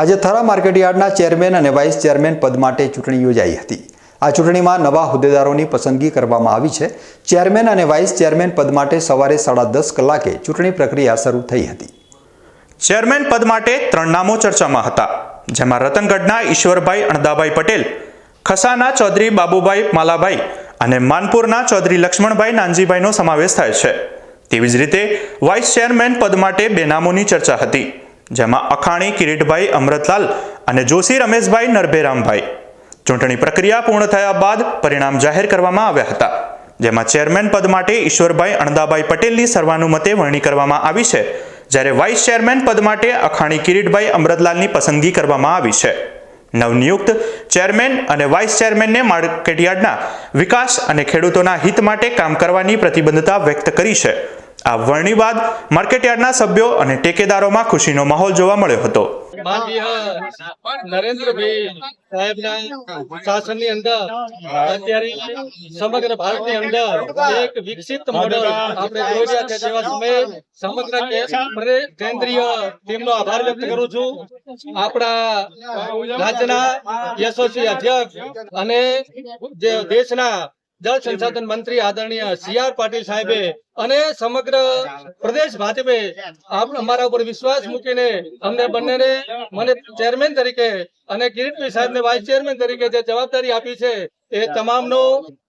આજે થરા માર્કેટયાર્ડના ચેરમેન અને વાઇસ ચેરમેન પદ માટે ચૂંટણી યોજાઈ હતી. આ ચૂંટણીમાં નવા હોદ્દેદારોની પસંદગી કરવામાં આવી છે. ચેરમેન અને વાઇસ ચેરમેન પદ માટે સવારે સાડા દસ કલાકે ચૂંટણી પ્રક્રિયા શરૂ થઈ હતી. ચેરમેન પદ માટે ત્રણ નામો ચર્ચામાં હતા. જેમાં રતનગઢના ઈશ્વરભાઈ અણદાભાઈ પટેલ, ખસાના ચૌધરી બાબુભાઈ માલાભાઈ અને માનપુરના ચૌધરી લક્ષ્મણભાઈ નાનજીભાઈનો સમાવેશ થાય છે. તેવી જ રીતે વાઇસ ચેરમેન પદ માટે બે નામોની ચર્ચા હતી. જેમાં અખાણી, કિરીટભાઈ અમૃતલાલ અને જોશી રમેશભાઈ, નરભેરામભાઈ. ચૂંટણી પ્રક્રિયા પૂર્ણ થયા બાદ પરિણામ જાહેર કરવામાં આવ્યા હતા, જેમાં ચેરમેન પદ માટે ઈશ્વરભાઈ અણદાભાઈ પટેલની સર્વાનુમતે વરણી કરવામાં આવી છે, જ્યારે વાઇસ ચેરમેન પદ માટે અખાણી, કિરીટભાઈ અમૃતલાલની પસંદગી કરવામાં આવી છે. નવનિયુક્ત ચેરમેન અને વાઇસ ચેરમેનને માર્કેટયાર્ડના વિકાસ અને ખેડૂતોના હિત માટે કામ કરવાની પ્રતિબદ્ધતા વ્યક્ત કરી છે. આ વરણી બાદ માર્કેટયાર્ડના સભ્યો અને ટેકેદારોમાં ખુશીનો માહોલ જોવા મળ્યો હતો. આપણે રાજ્યના અધ્યક્ષ અને જે દેશના જળ સંસાધન મંત્રી આદરણીય સી આર પાટીલ સાહેબે અને સમગ્ર પ્રદેશ ભાજપે અમારા ઉપર વિશ્વાસ મૂકીને અમને બંનેને મને ચેરમેન તરીકે અને કિરીટભાઈ સાહેબને વાઇસ ચેરમેન તરીકે જે જવાબદારી આપી છે, એ તમામનો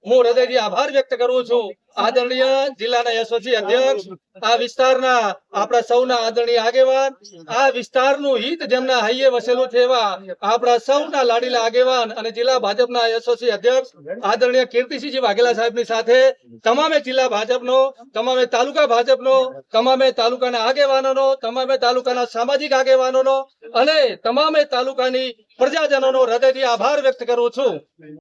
હું હૃદયથી આભાર વ્યક્ત કરું છું. આદરણીય જિલ્લાના યશસ્વી અધ્યક્ષ, આ વિસ્તારના આપણા સૌના આદરણીય આગેવાન, આ વિસ્તારનું હિત જેમના હૈયે વસેલું છે એવા આપણા સૌના લાડીલા આગેવાન અને જિલ્લા ભાજપના યશસ્વી અધ્યક્ષ, આદરણીય કીર્તિસિંહજી વાઘેલા સાહેબની સાથે તમામે જિલ્લા ભાજપનો તમામે તાલુકા ભાજપનો, તમામે તાલુકાના આગેવાનોનો, તમામે તાલુકાના સામાજિક આગેવાનોનો અને તમામે તાલુકાની પ્રજાજનોનો હૃદયથી આભાર વ્યક્ત કરું છું.